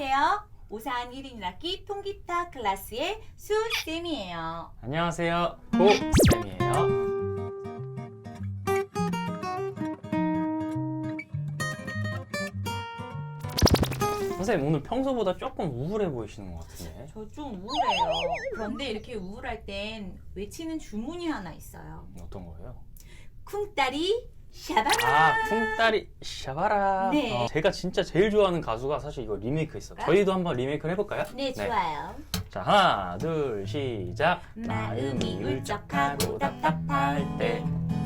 안녕하세요. 오산 1인 1학기 통기타 클래스의 수쌤이에요. 안녕하세요. 고쌤이에요. 선생님 오늘 평소보다 조금 우울해 보이시는 것 같은데. 저 좀 우울해요. 그런데 이렇게 우울할 땐 외치는 주문이 하나 있어요. 어떤 거예요? 쿵따리 샤바라. 아, 쿵따리 샤바라. 네. 어, 제가 진짜 제일 좋아하는 가수가 사실 이거 리메이크 했어요. 저희도 한번 리메이크를 해볼까요? 네, 좋아요. 자, 하나, 둘, 시작. 마음이 울적하고 답답할 때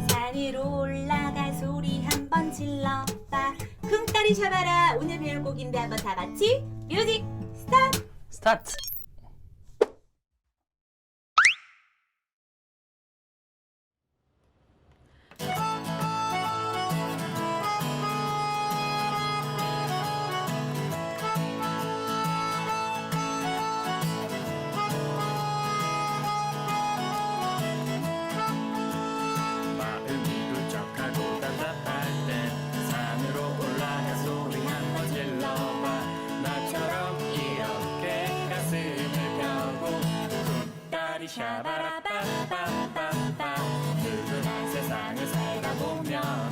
산으로 올라가 소리 한번 질러봐. 쿵따리 샤바라. 오늘 배울 곡인데 한번 다 같이 뮤직 스타트. 스타트. 샤바라빠빠빠빠 누구나 세상을 살다 보면은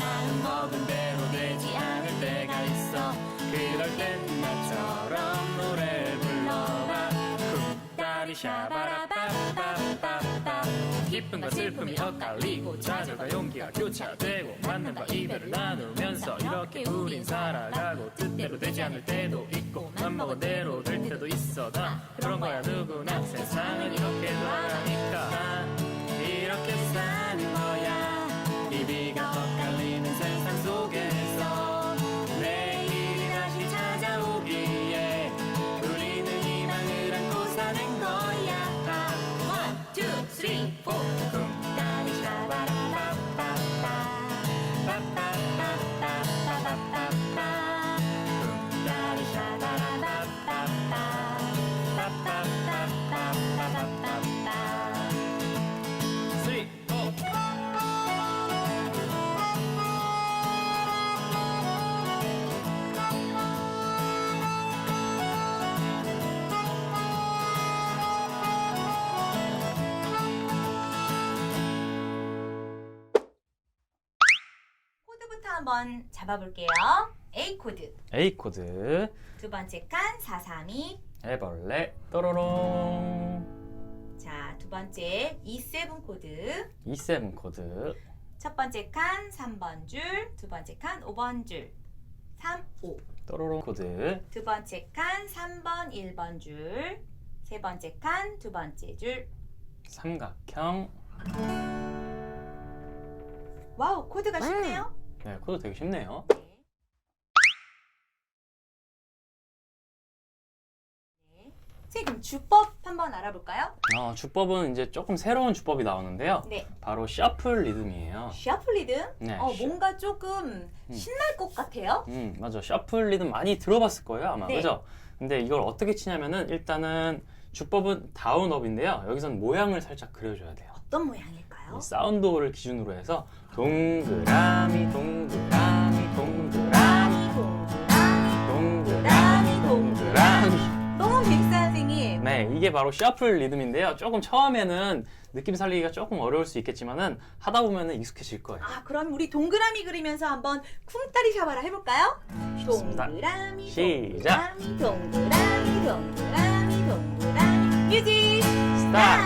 마음 먹은 대로 되지 않을 때가 있어. 그럴 땐 나처럼 노래 불러봐. 쿵따리 샤바라빠빠빠빠 기쁨과 슬픔이 엇갈리고 좌절과 용기가 교차되고 맞는 바 이별을 나누면서 이렇게 우린 살아가고 뜻대로 되지 않을 때도 있고 맘 먹은 대로 될 때도 있어 다 그런 거야 누구나. 세상은 이렇게 한번 잡아볼게요. A 코드. A 코드. 두 번째 칸 432. 해벌레 또로롱. 자, 두 번째 E7 코드. E7 코드. 첫 번째 칸 3번 줄, 두 번째 칸 5번 줄. 3, 5. 또로롱 코드. 두 번째 칸 3번 1번 줄. 세 번째 칸 두 번째 줄. 삼각형. 와우, 코드가 쉽네요. 네, 코드 되게 쉽네요. 네. 네. 선생님, 주법 한번 알아볼까요? 어, 주법은 이제 조금 새로운 주법이 나오는데요. 네. 바로 셔플 리듬이에요. 셔플 리듬? 네, 어, 셔- 뭔가 조금 신날 것 같아요. 음, 맞아. 셔플 리듬 많이 들어봤을 거예요, 아마. 네. 그죠? 근데 이걸 어떻게 치냐면은 일단은 주법은 다운업인데요. 여기선 모양을 살짝 그려줘야 돼요. 어떤 모양일까요? 이 사운드를 기준으로 해서 동그라미 동그라미 동그라미 동그라미, 동그라미 동그라미 너무 재밌어요, 선생님. 네 이게 바로 셔플 리듬인데요 조금 처음에는 느낌 살리기가 조금 어려울 수 있겠지만은 하다 보면은 익숙해질 거예요 아, 그럼 우리 동그라미 그리면서 한번 쿵따리 샤바라 해볼까요? 좋습니다. 동그라미, 시작. 동그라미, 동그라미, 동그라미, 동그라미. 뮤직 스타트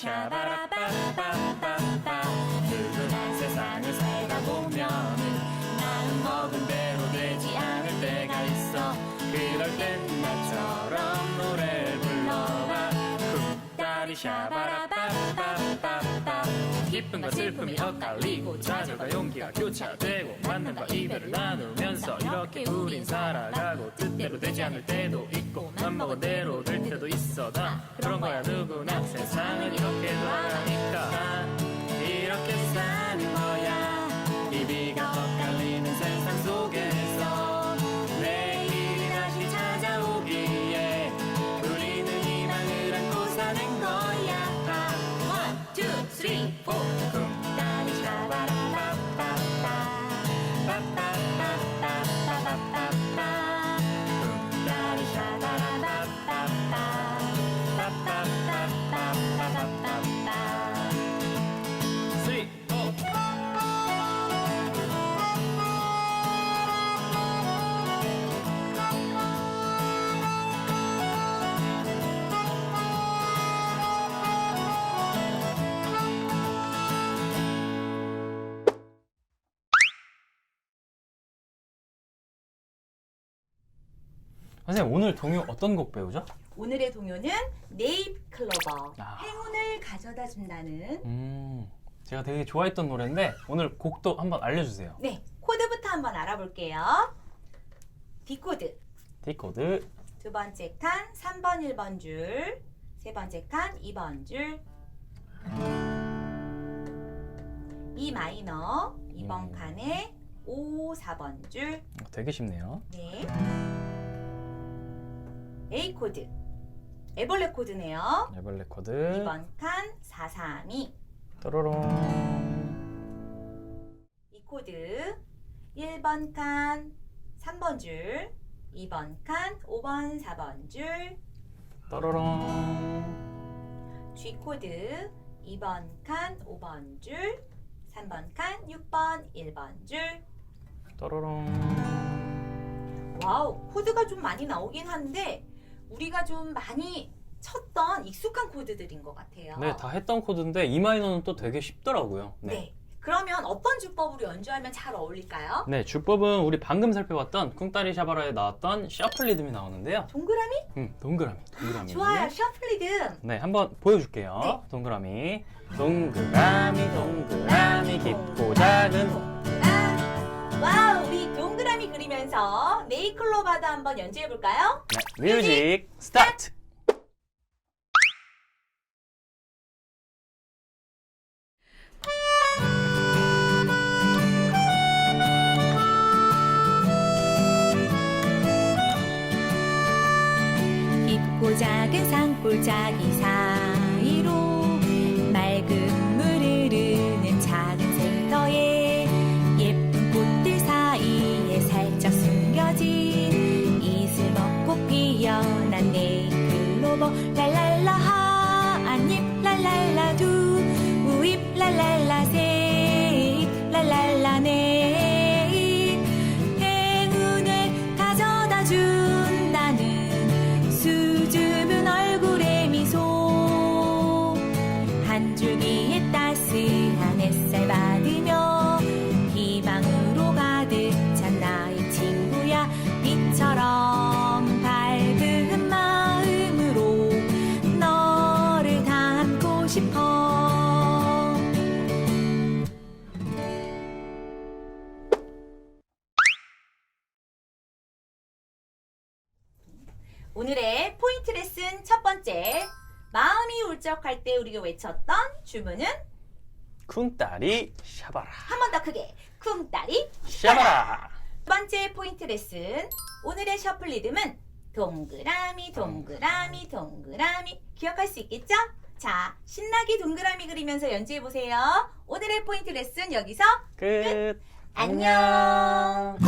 샤바라빠빠빠빠 누구나 세상을 살다 보면은 마음 먹은 대로 되지 않을 때가 있어. 그럴 땐 나처럼 노래 불러봐 쿵따리 샤바라빠빠빠빠 기쁨과 슬픔이 엇갈리고 좌절과 용기가 교차되고 만남과 이별을 나누면서 이렇게 우린 살아가고 뜻대로 되지 않을 때도 있고 맘먹은 대로 될 때도 있어 다 그런 거야 누구나 세상은 이렇게 돌아가니까. 이렇게 사는 거야. 이 비가 엇갈리는 세상 속에 선생님 오늘 동요 어떤 곡 배우죠? 오늘의 동요는 네잎 클로버. 아. 행운을 가져다 준다는. 음, 제가 되게 좋아했던 노래인데 오늘 곡도 한번 알려주세요. 네, 코드부터 한번 알아볼게요. D 코드. D 코드, 두 번째 칸 3번 1번 줄. 세 번째 칸 2번 줄. E 마이너 2번 음. 칸에 5 4번 줄. 되게 쉽네요. 네. A 코드. 애벌레 코드네요. 레벨레 코드, 2번 칸 432. 또로롱, 이 코드 1번 칸 3번 줄 2번 칸 5번 4번 줄 또로롱, G 코드 2번 칸 5번 줄 3번 칸 6번 1번 줄 또로롱. 와우 코드가 좀 많이 나오긴 한데 우리가 좀 많이 쳤던 익숙한 코드들인 것 같아요 네, 다 했던 코드인데 E 마이너는 또 되게 쉽더라고요. 네. 그러면 어떤 주법으로 연주하면 잘 어울릴까요? 네, 주법은 우리 방금 살펴봤던 쿵따리 샤바라에 나왔던 셔플 리듬이 나오는데요. 동그라미? 음, 동그라미, 동그라미. 좋아요 셔플 리듬 네, 한번 보여줄게요. 네. 동그라미, 동그라미, 동그라미, 깊고 작은. 아, 와우, 우리 동그라미 그리면서 네이클로 바도 한번 연주해 볼까요? 네, 뮤직 스타트. 깊고 작은 산골짜기 사 번째 마음이 울적할 때 우리가 외쳤던 주문은 쿵따리 샤바라. 한 번 더 크게 쿵따리 샤바라. 두 번째 포인트 레슨 오늘의 셔플 리듬은 동그라미 동그라미 동그라미 기억할 수 있겠죠? 자 신나게 동그라미 그리면서 연주해 보세요 오늘의 포인트 레슨 여기서 끝. 안녕.